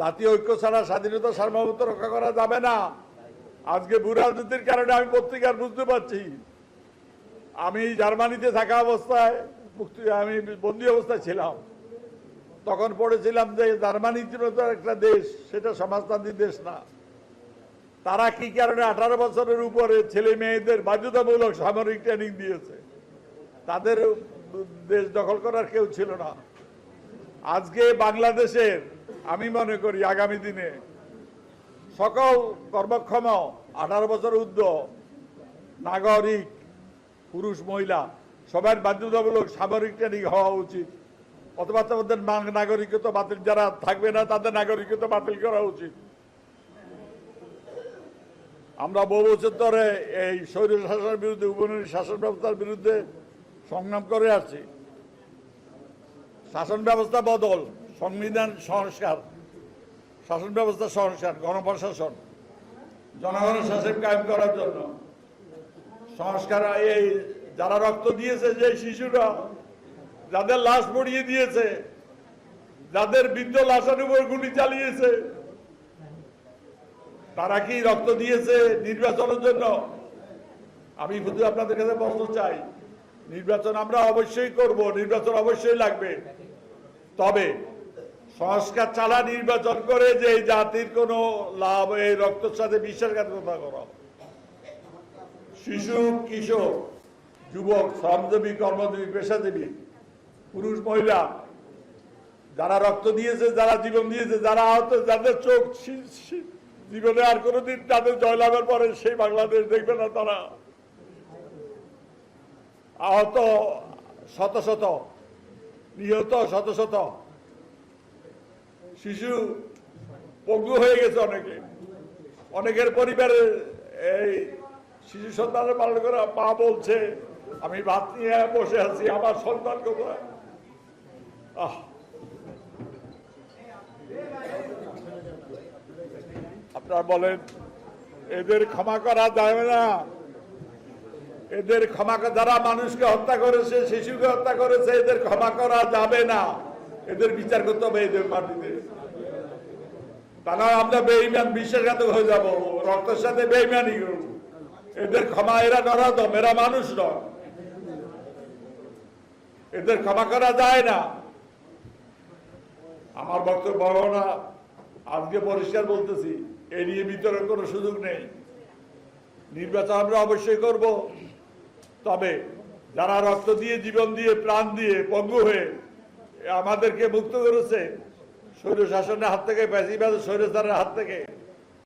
জাতীয় ঐক্য ছাড়া স্বাধীনতা সার্বভৌমত্ব রক্ষা করা যাবে না। আজকে ভূরাজনীতির কারণে আমি পত্রিকার বুঝতে পারছি। আমি জার্মানিতে থাকা অবস্থায়, মুক্তি, আমি বন্দি অবস্থায় ছিলাম। তখন পড়েছিলাম যে জার্মানি তো একটা দেশ, সেটা সমাজতান্ত্রিক দেশ না। তারা কি কারণে আঠারো বছরের উপরে ছেলে মেয়েদের বাধ্যতামূলক সামরিক ট্রেনিং দিয়েছে? তাদের দেশ দখল করার কেউ ছিল না। আজকে বাংলাদেশের আমি মনে করি আগামী দিনে সকল কর্মক্ষম, আঠারো বছর ঊর্ধ্ব নাগরিক, পুরুষ, মহিলা সবার বাধ্যতামূলক সামরিক ট্রেনিং হওয়া উচিত। অথবা তাদের নাগরিকত্ব বাতিল, যারা থাকবে না, তাদের নাগরিকত্ব বাতিল করা উচিত। আমরা বহু বছর ধরে এই স্বৈর শাসনের বিরুদ্ধে উপনিবেশ শাসন ব্যবস্থার বিরুদ্ধে সংগ্রাম করে আসছি। শাসন ব্যবস্থা বদল। সংবিধান সংস্কার, শাসন ব্যবস্থা সংস্কার, গণপ্রশাসন, জনগণের শাসন কায়েম করার জন্য। সংস্কার এই যারা রক্ত দিয়েছে যে শিশুরা, যাদের লাশ পড়িয়ে দিয়েছে, যাদের বৃদ্ধ লাশের উপর গুলি চালিয়েছে, তারা কি রক্ত দিয়েছে নির্বাচনের জন্য? আমি শুধু আপনাদের কাছে বলতে চাই, নির্বাচন আমরা অবশ্যই করব, নির্বাচন অবশ্যই লাগবে। তবে সংস্কার ছাড়া নির্বাচন করে যে এই জাতির কোনো লাভ, এই রক্তের সাথে বিশ্বাসঘাতকতা করা শিশু কিশোর যুবক, শ্রমজীবী, কর্মজীবী, পেশাজীবী, পুরুষ, মহিলা, যারা রক্ত দিয়েছে, যারা জীবন দিয়েছে, যারা আহত, যাদের চোখ জীবনে আর কোনোদিন তাদের জয়লাভের পরে সেই বাংলাদেশ দেখবে না তারা। আহত শত শত, নিহত শত শত শিশু পঙ্গু হয়ে গেছে অনেকে। অনেকের পরিবারে এই শিশু সন্তানের পালন করা মা বলছে, আমি ভাত নিয়ে বসে আছি, আমার সন্তান কোথায়? আহ। আপনারা বলেন, এদের ক্ষমা করা যাবে না। এদের ক্ষমা যারা মানুষকে হত্যা করেছে, শিশুকে হত্যা করেছে, এদের ক্ষমা করা যাবে না। এদের বিচার করতে হবে এদের মাটিতে তা না আমরা বেইমান বিশ্বাসঘাতক হয়ে যাব, রক্তের সাথে বেইমানি এদের ক্ষমা, এরা নরাদম এরা মানুষ নয়। এদের ক্ষমা করা যায় না। আমার বক্তব্য না, আজকে পরিষ্কার বলতেছি, এ নিয়ে বিতরণ কোনো সুযোগ নেই। নির্বাচন আমরা অবশ্যই করব। তবে যারা রক্ত দিয়ে, জীবন দিয়ে, প্রাণ দিয়ে, পঙ্গু হয়ে আমাদেরকে মুক্ত করেছে। শৈল শাসনের হাত থেকে বেশিরভাগ স্বৈরচারের হাত থেকে।